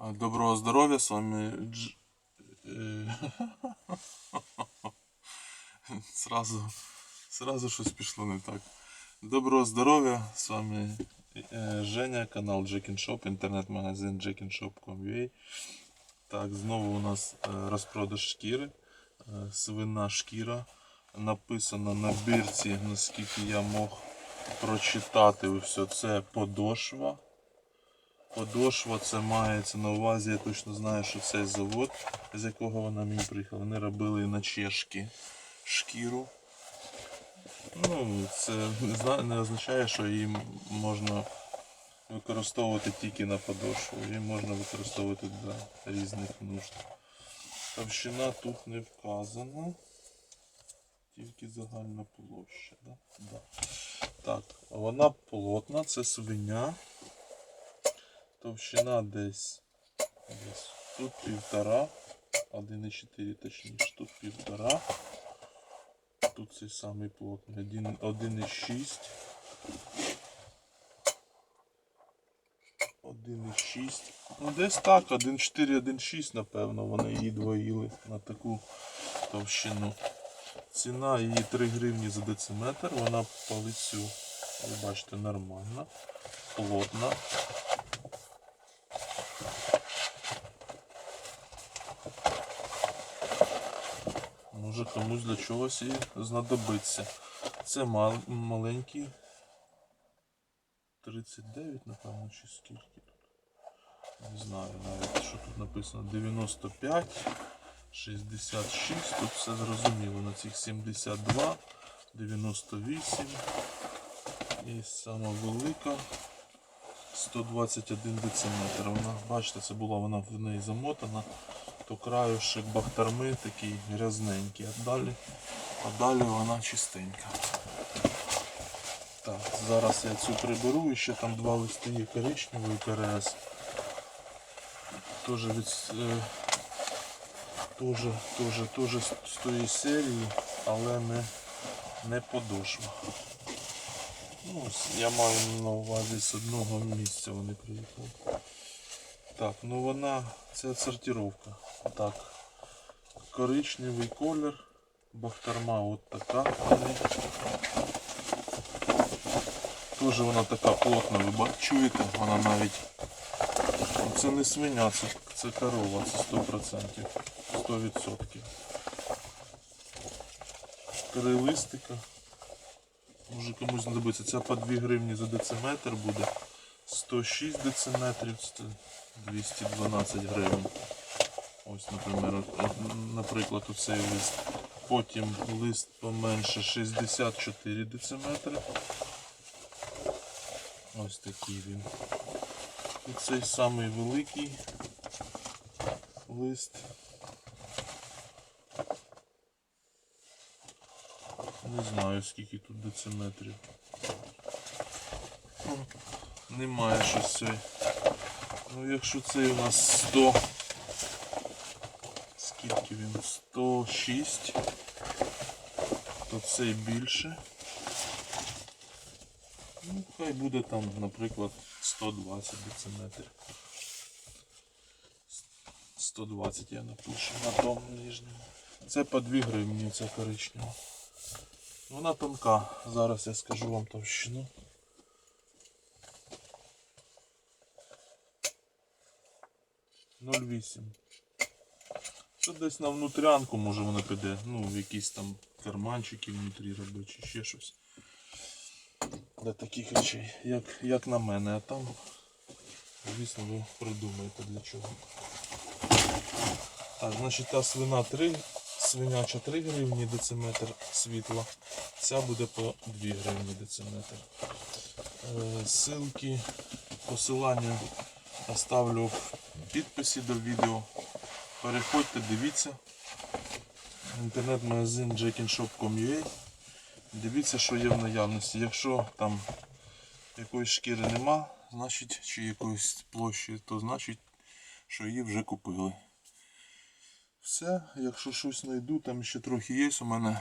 Доброго здоров'я, з вами Дж... е, Сразу, сразу щось пішло не так. Доброго здоров'я, з вами е, Женя, канал Jack Shop, інтернет-магазин jackshop.com.ua Так, знову у нас е, розпродаж шкіри. Свина шкіра. Написано на бірці, наскільки я мог прочитати, все це подошва. Подошва це мається на увазі, я точно знаю, що цей завод, з якого вона мені приїхала, вони робили на чешки шкіру. Ну, це не, означає, що її можна використовувати тільки на подошву. Її можна використовувати для різних нужд. Товщина тут не вказана. Тільки загальна площа. Да? Да. Так, вона плотна, це свиня. Товщина десь, десь тут півтора, 1,4 точніше, тут півтора. Тут цей самий плотний, один- 1,6. 1,6. Ну десь так, 1,4, 1,6, напевно, вони її двоїли на таку товщину. Ціна її 3 гривні за дециметр, вона по лицю, ви бачите, нормальна, плотна. Може комусь для чогось і знадобиться. Це мал, маленький 39, напевно, чи скільки тут. Не знаю навіть, що тут написано. 95, 66, тут все зрозуміло. На цих 72, 98. І сама велика 121 дециметр. Вона, бачите, це була вона в неї замотана то краюшек бахтарми такий грязненький, а далі, а далі вона чистенька. Так, зараз я цю приберу, і ще там два листи є коричневий КРС. Тоже від е, тоже, тоже, тоже з тої серії, але не, не подошва. Ну, я маю на увазі з одного місця вони приїхали. Так, ну вона, це сортировка. Так. Коричневий колір. Бахтарма от така. Теж вона така плотна, ви чуєте, вона навіть. Ну, Це не свиня, це, це корова, це 100%. 100%. Три листика. Може комусь знадобиться. Це по 2 гривні за дециметр буде. 106 дециметрів, це 212 гривень. Ось, наприклад, наприклад, оцей лист. Потім лист поменше 64 дециметри. Ось такий він. І цей самий великий лист. Не знаю скільки тут дециметрів. Немає щось цей. Ну якщо цей у нас 100. Скільки він? 106. То цей більше. Ну, хай буде там, наприклад, 120 дециметрів. 120 я напишу на тому нижньому. Це по 2 гривні, ця коричнева. Вона тонка. Зараз я скажу вам товщину. Ноль вісім. Це десь на внутрянку може вона піде. Ну, в якісь там карманчики внутрі робочі, ще щось. Для таких речей, як, як на мене, а там, звісно, ви придумаєте для чого. Так, значить та свина 3, свиняча 3 гривні дециметр світла. Ця буде по 2 гривні дециметр. Е, Ссылки, посилання оставлю підписі до відео. Переходьте, дивіться. Інтернет-магазин jackshop.com.ua Дивіться, що є в наявності. Якщо там якоїсь шкіри нема, значить, чи якоїсь площі, то значить, що її вже купили. Все, якщо щось знайду, там ще трохи є у мене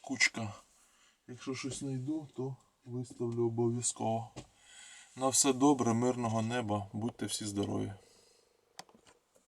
кучка. Якщо щось знайду, то виставлю обов'язково. На все добре, мирного неба, будьте всі здорові.